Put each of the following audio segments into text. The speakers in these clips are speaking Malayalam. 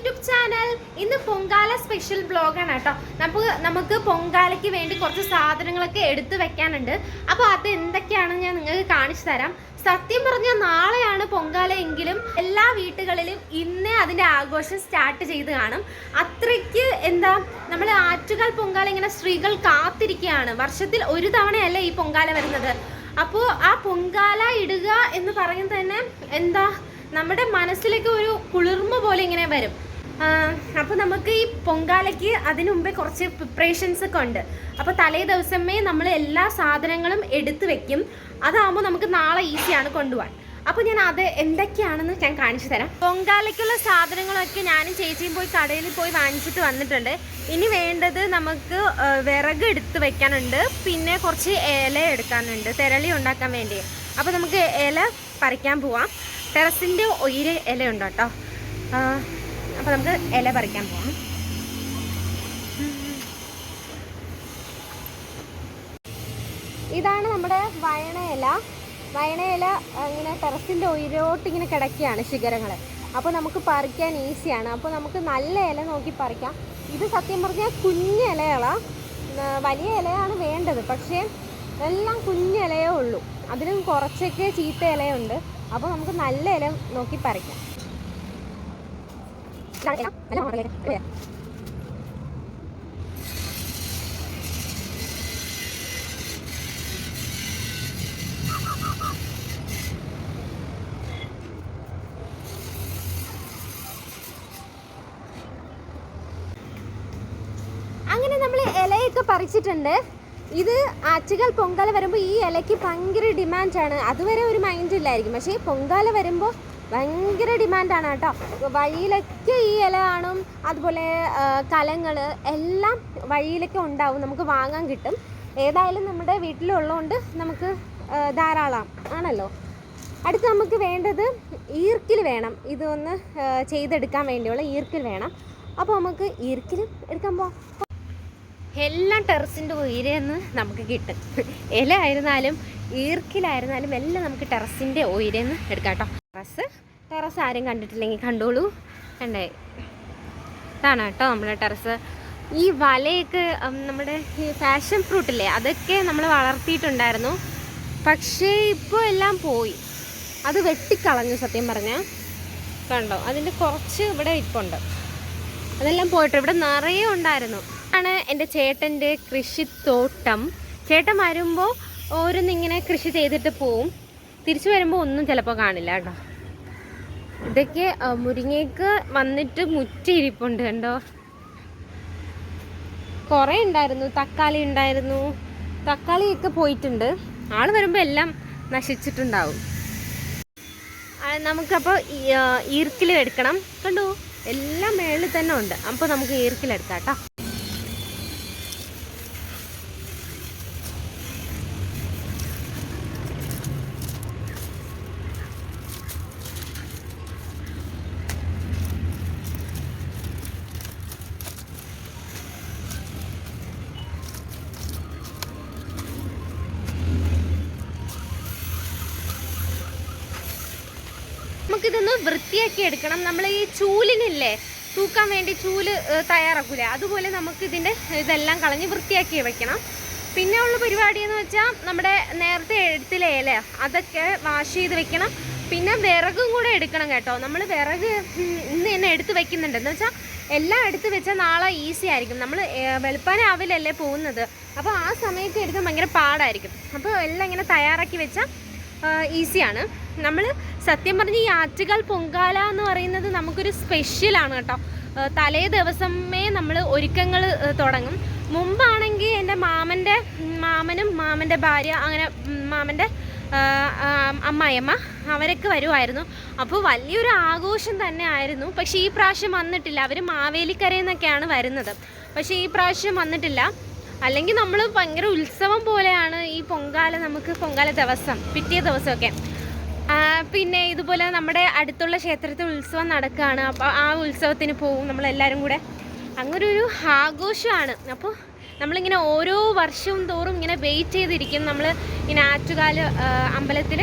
യൂട്യൂബ് ചാനൽ ഇന്ന് പൊങ്കാല സ്പെഷ്യൽ ബ്ലോഗാണ് കേട്ടോ. നമുക്ക് നമുക്ക് പൊങ്കാലയ്ക്ക് വേണ്ടി കുറച്ച് സാധനങ്ങളൊക്കെ എടുത്തു വെക്കാനുണ്ട്. അപ്പോൾ അത് എന്തൊക്കെയാണെന്ന് ഞാൻ നിങ്ങൾക്ക് കാണിച്ചു തരാം. സത്യം പറഞ്ഞാൽ നാളെയാണ് പൊങ്കാല എങ്കിലും എല്ലാ വീട്ടുകളിലും ഇന്നേ അതിന്റെ ആഘോഷം സ്റ്റാർട്ട് ചെയ്ത് കാണും. അത്രയ്ക്ക് എന്താ നമ്മൾ ആറ്റുകാൽ പൊങ്കാല ഇങ്ങനെ സ്ത്രീകൾ കാത്തിരിക്കുകയാണ്. വർഷത്തിൽ ഒരു തവണയല്ല ഈ പൊങ്കാല വരുന്നത്. അപ്പോൾ ആ പൊങ്കാല ഇടുക എന്ന് പറയുന്നത് തന്നെ എന്താ നമ്മുടെ മനസ്സിലേക്ക് ഒരു കുളിർമ പോലെ ഇങ്ങനെ വരും. അപ്പോൾ നമുക്ക് ഈ പൊങ്കാലയ്ക്ക് അതിനു മുമ്പേ കുറച്ച് പ്രിപ്പറേഷൻസ് ഒക്കെ ഉണ്ട്. അപ്പോൾ തലേ ദിവസമേ നമ്മൾ എല്ലാ സാധനങ്ങളും എടുത്തു വെക്കും. അതാകുമ്പോൾ നമുക്ക് നാളെ ഈസിയാണ് കൊണ്ടുപോകാൻ. അപ്പോൾ ഞാൻ അത് എന്തൊക്കെയാണെന്ന് ഞാൻ കാണിച്ചു തരാം. പൊങ്കാലയ്ക്കുള്ള സാധനങ്ങളൊക്കെ ഞാനും ചേച്ചിയും പോയി കടയിൽ പോയി വാങ്ങിച്ചിട്ട് വന്നിട്ടുണ്ട്. ഇനി വേണ്ടത് നമുക്ക് വിറക് എടുത്ത് വെക്കാനുണ്ട്. പിന്നെ കുറച്ച് ഇല എടുക്കാനുണ്ട്. തെരളി ഉണ്ടാക്കാൻ വേണ്ടി. അപ്പോൾ നമുക്ക് ഇല പറിക്കാൻ പോവാം. ടെറസിന്റെ ഒയിര് ഇല ഉണ്ട് കേട്ടോ അപ്പോൾ നമുക്ക് ഇല പറിക്കാൻ പോവാം. ഇതാണ് നമ്മുടെ വയണ ഇല. വയണ ഇല ഇങ്ങനെ ടെറസിന്റെ ഉയരോട്ട് ഇങ്ങനെ കിടക്കുകയാണ് ശിഖരങ്ങൾ അപ്പോൾ നമുക്ക് പറിക്കാൻ ഈസിയാണ്. അപ്പോൾ നമുക്ക് നല്ല ഇല നോക്കി പറിക്കാം. ഇത് സത്യം പറഞ്ഞാൽ കുഞ്ഞ് ഇലകളാണ് വലിയ ഇലയാണ് വേണ്ടത്. പക്ഷേ എല്ലാം കുഞ്ഞ് ഇലയേ ഉള്ളൂ. അതിലും കുറച്ചൊക്കെ ചീത്ത ഇലയുണ്ട്. അപ്പോൾ നമുക്ക് നല്ല ഇല നോക്കി പറിക്കാം ഇതാണ് ഇല. നല്ല മണമുള്ള ഇല. ഇല. അങ്ങനെ നമ്മൾ ഇലയൊക്കെ പറിച്ചിട്ടുണ്ട്. ഇത് ആറ്റുകാൽ പൊങ്കാല വരുമ്പോൾ ഈ ഇലയ്ക്ക് ഭയങ്കര ഡിമാൻഡാണ് അതുവരെ ഒരു മൈൻഡ് ഇല്ലായിരിക്കും. പക്ഷേ പൊങ്കാല വരുമ്പോൾ ഭയങ്കര ഡിമാൻഡാണ് കേട്ടോ. വഴിയിലൊക്കെ ഈ ഇല കാണും അതുപോലെ കലങ്ങൾ എല്ലാം വഴിയിലൊക്കെ ഉണ്ടാവും. നമുക്ക് വാങ്ങാൻ കിട്ടും. ഏതായാലും നമ്മുടെ വീട്ടിലുള്ളതുകൊണ്ട് നമുക്ക് ധാരാളം ആണല്ലോ. അടുത്ത് നമുക്ക് വേണ്ടത് ഈർക്കിൽ വേണം. ഇതൊന്ന് ചെയ്തെടുക്കാൻ വേണ്ടിയുള്ള ഈർക്കിൽ വേണം. അപ്പോൾ നമുക്ക് ഈർക്കിൽ എടുക്കാൻ പോവാം. എല്ലാം ടെറസിന്റെ ഉയരെന്ന് നമുക്ക് കിട്ടും. ഇല ആയിരുന്നാലും ഈർക്കിലായിരുന്നാലും എല്ലാം നമുക്ക് ടെറസിന്റെ ഉയരെന്ന് എടുക്കാം കേട്ടോ. ടെറസ്. ടെറസ് ആരും കണ്ടിട്ടില്ലെങ്കിൽ കണ്ടോളൂ. കണ്ടേ. ഇതാണ് കേട്ടോ നമ്മുടെ ടെറസ്. ഈ വലയൊക്കെ നമ്മുടെ ഈ ഫാഷൻ ഫ്രൂട്ടില്ലേ അതൊക്കെ നമ്മൾ വളർത്തിയിട്ടുണ്ടായിരുന്നു. പക്ഷേ ഇപ്പോൾ എല്ലാം പോയി. അത് വെട്ടിക്കളഞ്ഞു സത്യം പറഞ്ഞാൽ കണ്ടോ? അതിന്റെ കുറച്ച് ഇവിടെ ഇപ്പുണ്ട്. അതെല്ലാം പോയിട്ട് ഇവിടെ നിറയെ ഉണ്ടായിരുന്നു. ആണ് എന്റെ ചേട്ടന്റെ കൃഷിത്തോട്ടം. ചേട്ടൻ വരുമ്പോൾ ഓരോന്നിങ്ങനെ കൃഷി ചെയ്തിട്ട് പോവും. തിരിച്ചു വരുമ്പോൾ ഒന്നും ചിലപ്പോൾ കാണില്ല കേട്ടോ. ഇതൊക്കെ മുരിങ്ങയ്ക്ക് വന്നിട്ട് മുറ്റിയിരിപ്പുണ്ട് കണ്ടോ? കുറേ ഉണ്ടായിരുന്നു തക്കാളി ഉണ്ടായിരുന്നു. തക്കാളിയൊക്കെ പോയിട്ടുണ്ട്. ആൾ വരുമ്പോൾ എല്ലാം നശിച്ചിട്ടുണ്ടാവും. നമുക്കപ്പോൾ ഈർക്കിലും എടുക്കണം. കണ്ടോ? എല്ലാം മേളിൽ തന്നെ ഉണ്ട്. അപ്പോൾ നമുക്ക് ഈർക്കിലെടുക്കാം കേട്ടോ. നമുക്കിതൊന്ന് വൃത്തിയാക്കി എടുക്കണം. നമ്മൾ ഈ ചൂലിനില്ലേ തൂക്കാൻ വേണ്ടി ചൂൽ തയ്യാറാക്കൂലേ? അതുപോലെ നമുക്ക് ഇതിന്റെ ഇതെല്ലാം കളഞ്ഞ് വൃത്തിയാക്കി വെക്കണം. പിന്നെ ഉള്ള പരിപാടി എന്ന് വെച്ചാൽ നമ്മുടെ നേരത്തെ എഴുത്തിലെ ഇല അതൊക്കെ വാഷ് ചെയ്ത് വെക്കണം. പിന്നെ വിറകും കൂടെ എടുക്കണം കേട്ടോ. നമ്മൾ വിറക് ഇന്ന് തന്നെ എടുത്ത് വെക്കുന്നുണ്ട്. എന്ന് വെച്ചാൽ എല്ലാം എടുത്ത് വെച്ചാൽ നാളെ ഈസി ആയിരിക്കും. നമ്മൾ വെളുപ്പാനാവിലല്ലേ പോകുന്നത്. അപ്പോൾ ആ സമയത്ത് എടുക്കാൻ ഭയങ്കര പാടായിരിക്കും. അപ്പോൾ എല്ലാം ഇങ്ങനെ തയ്യാറാക്കി വെച്ചാൽ ഈസിയാണ്. നമ്മൾ സത്യം പറഞ്ഞ് ഈ ആറ്റുകാൽ പൊങ്കാല എന്ന് പറയുന്നത് നമുക്കൊരു സ്പെഷ്യലാണ് കേട്ടോ. തലേ ദിവസമേ നമ്മൾ ഒരുക്കങ്ങൾ തുടങ്ങും. മുമ്പാണെങ്കിൽ എന്റെ മാമന്റെ മാമനും മാമന്റെ ഭാര്യ അങ്ങനെ മാമന്റെ അമ്മായിയമ്മ അവരൊക്കെ വരുമായിരുന്നു അപ്പോൾ വലിയൊരു ആഘോഷം തന്നെ ആയിരുന്നു. പക്ഷേ ഈ പ്രാവശ്യം വന്നിട്ടില്ല. അവർ മാവേലിക്കരയിൽ നിന്നൊക്കെയാണ് വരുന്നത്. പക്ഷേ ഈ പ്രാവശ്യം വന്നിട്ടില്ല. അല്ലെങ്കിൽ നമ്മൾ ഭയങ്കര ഉത്സവം പോലെയാണ് ഈ പൊങ്കാല നമുക്ക് പൊങ്കാല ദിവസം പിറ്റേ ദിവസമൊക്കെ. പിന്നെ ഇതുപോലെ നമ്മുടെ അടുത്തുള്ള ക്ഷേത്രത്തിൽ ഉത്സവം നടക്കുകയാണ് അപ്പോൾ ആ ഉത്സവത്തിന് പോവും നമ്മളെല്ലാവരും കൂടെ. അങ്ങനെ ഒരു ആഘോഷമാണ്. അപ്പോൾ നമ്മളിങ്ങനെ ഓരോ വർഷവും തോറും ഇങ്ങനെ വെയിറ്റ് ചെയ്തിരിക്കും നമ്മൾ ഇങ്ങനെ ആറ്റുകാൽ അമ്പലത്തിൽ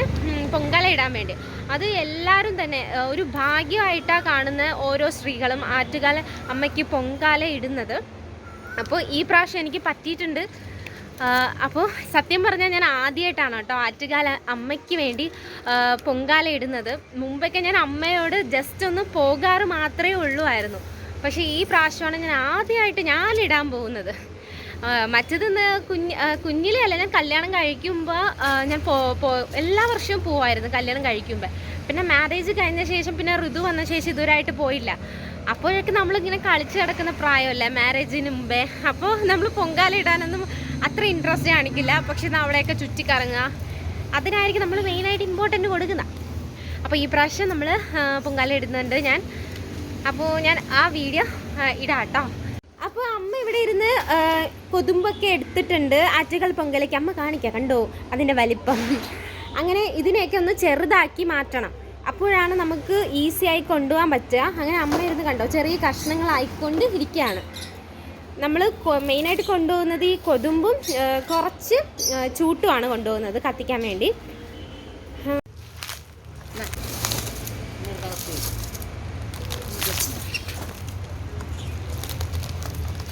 പൊങ്കാല ഇടാൻ വേണ്ടി. അത് എല്ലാവരും തന്നെ ഒരു ഭാഗ്യമായിട്ടാണ് കാണുന്ന ഓരോ സ്ത്രീകളും ആറ്റുകാല അമ്മയ്ക്ക് പൊങ്കാല ഇടുന്നത്. അപ്പോൾ ഈ പ്രാവശ്യം എനിക്ക് പറ്റിയിട്ടുണ്ട്. അപ്പോൾ സത്യം പറഞ്ഞാൽ ഞാൻ ആദ്യമായിട്ടാണ് കേട്ടോ ആറ്റുകാല അമ്മയ്ക്ക് വേണ്ടി പൊങ്കാല ഇടുന്നത്. മുമ്പൊക്കെ ഞാൻ അമ്മയോട് ജസ്റ്റ് ഒന്ന് പോകാറ് മാത്രമേ ഉള്ളൂ ആയിരുന്നു. പക്ഷേ ഈ പ്രാവശ്യമാണ് ഞാൻ ആദ്യമായിട്ട് ഞാൻ ഇടാൻ പോകുന്നത്. ആ, മറ്റത് ഇന്ന് കുഞ്ഞ് ആ, കുഞ്ഞിലേ അല്ല ഞാൻ കല്യാണം കഴിക്കുമ്പോൾ ഞാൻ എല്ലാ വർഷവും പോവായിരുന്നു കല്യാണം കഴിക്കുമ്പോൾ പിന്നെ മാരേജ് കഴിഞ്ഞ ശേഷം പിന്നെ ഋതു വന്ന ശേഷം ഇതുവരായിട്ട് പോയില്ല. അപ്പോഴൊക്കെ നമ്മളിങ്ങനെ കളിച്ച് കിടക്കുന്ന പ്രായമല്ല മാരേജിന് മുമ്പേ. അപ്പോൾ നമ്മൾ പൊങ്കാല ഇടാനൊന്നും അത്ര ഇൻട്രസ്റ്റ് കാണിക്കില്ല. പക്ഷെ അവിടെയൊക്കെ ചുറ്റിക്കറങ്ങുക. അതിനായിരിക്കും നമ്മൾ മെയിനായിട്ട് ഇമ്പോർട്ടന്റ് കൊടുക്കുന്നത് അപ്പോൾ ഈ പ്രാവശ്യം നമ്മൾ പൊങ്കാല ഇടുന്നുണ്ട് ഞാൻ. അപ്പോൾ ഞാൻ ആ വീഡിയോ ഇടാം കേട്ടോ അപ്പോൾ അമ്മ ഇവിടെ ഇരുന്ന് കൊതുമ്പൊക്കെ എടുത്തിട്ടുണ്ട്. ആറ്റുകൾ പൊങ്കലേക്ക് അമ്മ കാണിക്കാം കണ്ടോ? അതിന്റെ വലിപ്പം. അങ്ങനെ ഇതിനെയൊക്കെ ഒന്ന് ചെറുതാക്കി മാറ്റണം. അപ്പോഴാണ് നമുക്ക് ഈസി ആയി കൊണ്ടുപോകാൻ പറ്റുക. അങ്ങനെ അമ്മ ഇരുന്ന് കണ്ടോ? ചെറിയ കഷ്ണങ്ങളായിക്കൊണ്ട് ഇരിക്കുകയാണ്. നമ്മൾ മെയിനായിട്ട് കൊണ്ടുപോകുന്നത് ഈ കൊതുമ്പും കുറച്ച് ചൂട്ടുമാണ് കൊണ്ടുപോകുന്നത് കത്തിക്കാൻ വേണ്ടി.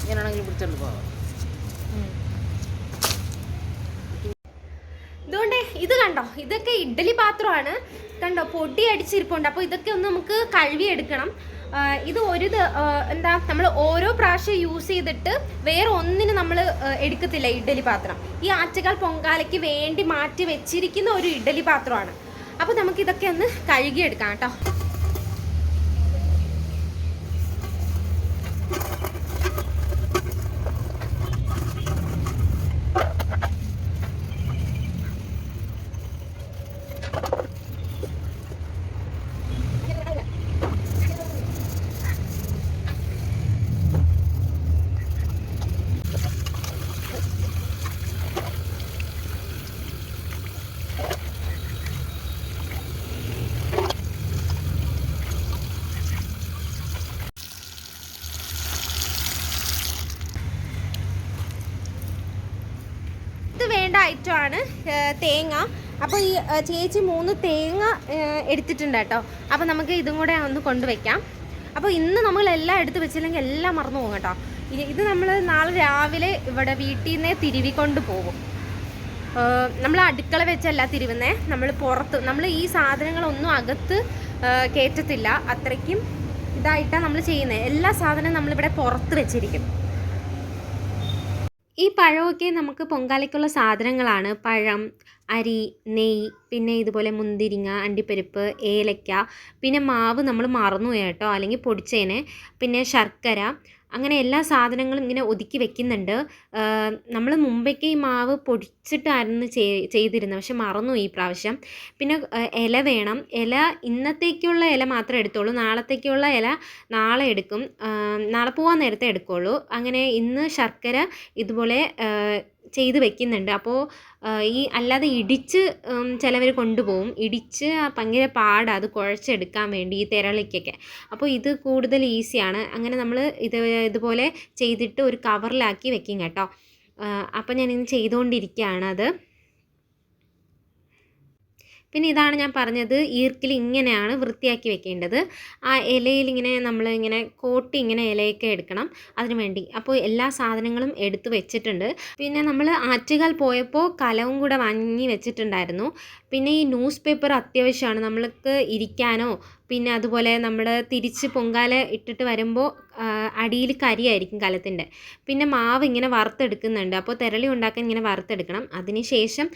ഇങ്ങനെയാണെങ്കിൽ പിടിച്ചോണ്ട് പോവാം. ഇതുകൊണ്ട് ഇത് കണ്ടോ? ഇതൊക്കെ ഇഡ്ഡലി പാത്രമാണ്. കണ്ടോ? പൊടി അടിച്ചിരിപ്പുണ്ട്. അപ്പോൾ ഇതൊക്കെ ഒന്ന് നമുക്ക് കഴുകി എടുക്കണം ഇത് ഒരു എന്താ നമ്മൾ ഓരോ പ്രാവശ്യം യൂസ് ചെയ്തിട്ട് വേറെ ഒന്നിന് നമ്മൾ എടുക്കത്തില്ല ഇഡ്ഡലി പാത്രം. ഈ ആറ്റുകാൽ പൊങ്കാലയ്ക്ക് വേണ്ടി മാറ്റി വെച്ചിരിക്കുന്ന ഒരു ഇഡ്ഡലി പാത്രമാണ്. അപ്പോൾ നമുക്ക് ഇതൊക്കെ ഒന്ന് കഴുകിയെടുക്കാം കേട്ടോ ഇത് വേണ്ട ഐറ്റമാണ് തേങ്ങ. അപ്പോൾ ഈ ചേച്ചി മൂന്ന് തേങ്ങ എടുത്തിട്ടുണ്ട് കേട്ടോ. അപ്പോൾ നമുക്ക് ഇതും കൂടെ ഒന്ന് കൊണ്ടുവയ്ക്കാം. അപ്പോൾ ഇന്ന് നമ്മൾ എല്ലാം എടുത്ത് വെച്ചില്ലെങ്കിൽ എല്ലാം മറന്നു പോകും കേട്ടോ. ഇത് നമ്മൾ നാളെ രാവിലെ ഇവിടെ വീട്ടിൽ നിന്നേ തിരുവിക്കൊണ്ട് പോകും. നമ്മൾ അടുക്കള വെച്ചല്ല തിരുവുന്നേ. നമ്മൾ പുറത്ത് നമ്മൾ ഈ സാധനങ്ങളൊന്നും അകത്ത് കയറ്റത്തില്ല. അത്രയ്ക്കും ഇതായിട്ടാണ് നമ്മൾ ചെയ്യുന്നത്. എല്ലാ സാധനവും നമ്മളിവിടെ പുറത്ത് വെച്ചിരിക്കും. ഈ പഴമൊക്കെ നമുക്ക് പൊങ്കാലയ്ക്കുള്ള സാധനങ്ങളാണ്. പഴം അരി നെയ്യ് പിന്നെ ഇതുപോലെ മുന്തിരിങ്ങ അണ്ടിപ്പരിപ്പ് ഏലക്ക പിന്നെ മാവ് നമ്മൾ മറന്നുപോയി കേട്ടോ. അല്ലെങ്കിൽ പൊടിച്ചേനെ. പിന്നെ ശർക്കര അങ്ങനെ എല്ലാ സാധനങ്ങളും ഇങ്ങനെ ഒതുക്കി വെക്കുന്നുണ്ട്. നമ്മൾ മുമ്പൊക്കെ ഈ മാവ് പൊടിച്ചിട്ടായിരുന്നു ചെയ് ചെയ്തിരുന്നത്. പക്ഷെ മറന്നു ഈ പ്രാവശ്യം. പിന്നെ ഇല വേണം. ഇല ഇന്നത്തേക്കുള്ള ഇല മാത്രമേ എടുത്തോളൂ നാളത്തേക്കുള്ള ഇല നാളെ എടുക്കും. നാളെ പോകാൻ നേരത്തെ എടുക്കുള്ളൂ. അങ്ങനെ ഇന്ന് ശർക്കര ഇതുപോലെ ചെയ്ത് വെക്കുന്നുണ്ട്. അപ്പോൾ ഈ അല്ലാതെ ഇടിച്ച് ചിലവർ കൊണ്ടുപോകും. ഇടിച്ച് ഭയങ്കര പാടാണ് അത് കുഴച്ചെടുക്കാൻ വേണ്ടി ഈ തിരളിക്കൊക്കെ. അപ്പോൾ ഇത് കൂടുതൽ ഈസിയാണ്. അങ്ങനെ നമ്മൾ ഇത് ഇതുപോലെ ചെയ്തിട്ട് ഒരു കവറിലാക്കി വെക്കും കേട്ടോ. അപ്പം ഞാനിന്ന് ചെയ്തുകൊണ്ടിരിക്കുകയാണത് പിന്നെ ഇതാണ് ഞാൻ പറഞ്ഞത് ഈർക്കിൽ ഇങ്ങനെയാണ് വൃത്തിയാക്കി വെക്കേണ്ടത്. ആ ഇലയിൽ ഇങ്ങനെ നമ്മൾ ഇങ്ങനെ കോട്ടി ഇങ്ങനെ ഇലയൊക്കെ എടുക്കണം അതിനു വേണ്ടി അപ്പോൾ എല്ലാ സാധനങ്ങളും എടുത്തു വെച്ചിട്ടുണ്ട്. പിന്നെ നമ്മൾ ആറ്റുകാൽ പോയപ്പോൾ കലവും കൂടെ വാങ്ങി വെച്ചിട്ടുണ്ടായിരുന്നു. പിന്നെ ഈ ന്യൂസ് പേപ്പർ അത്യാവശ്യമാണ്. നമ്മൾക്ക് ഇരിക്കാനോ പിന്നെ അതുപോലെ നമ്മൾ തിരിച്ച് പൊങ്കാല ഇട്ടിട്ട് വരുമ്പോൾ അടിയിൽ കരിയായിരിക്കും കലത്തിന്റെ പിന്നെ മാവ് ഇങ്ങനെ വറുത്തെടുക്കുന്നുണ്ട്. അപ്പോൾ തിരളി ഉണ്ടാക്കാൻ ഇങ്ങനെ വറുത്തെടുക്കണം. അതിന് ശേഷം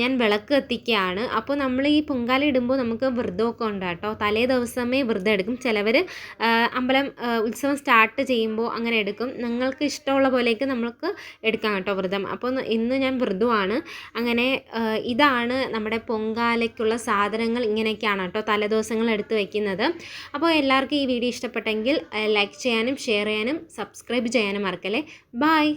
ഞാൻ വിളക്ക് കത്തിക്കുകയാണ്. അപ്പോൾ നമ്മൾ ഈ പൊങ്കാല ഇടുമ്പോൾ നമുക്ക് വ്രതമൊക്കെ ഉണ്ട് കേട്ടോ. തലേ ദിവസമേ വ്രതം എടുക്കും. ചിലവർ അമ്പലം ഉത്സവം സ്റ്റാർട്ട് ചെയ്യുമ്പോൾ അങ്ങനെ എടുക്കും. നിങ്ങൾക്ക് ഇഷ്ടമുള്ള പോലെയൊക്കെ നമ്മൾക്ക് എടുക്കാം കേട്ടോ വ്രതം. അപ്പോൾ ഇന്ന് ഞാൻ വ്രതമാണ് അങ്ങനെ ഇതാണ് നമ്മുടെ പൊങ്കാലയ്ക്കുള്ള സാധനങ്ങൾ ഇങ്ങനെയൊക്കെയാണ് കേട്ടോ തലേദിവസങ്ങൾ എടുത്ത് വയ്ക്കുന്നത് അപ്പോൾ എല്ലാവർക്കും ഈ വീഡിയോ ഇഷ്ടപ്പെട്ടെങ്കിൽ ലൈക്ക് ചെയ്യാനും ഷെയർ ചെയ്യാനും സബ്സ്ക്രൈബ് ചെയ്യാനും മറക്കല്ലേ. ബായ്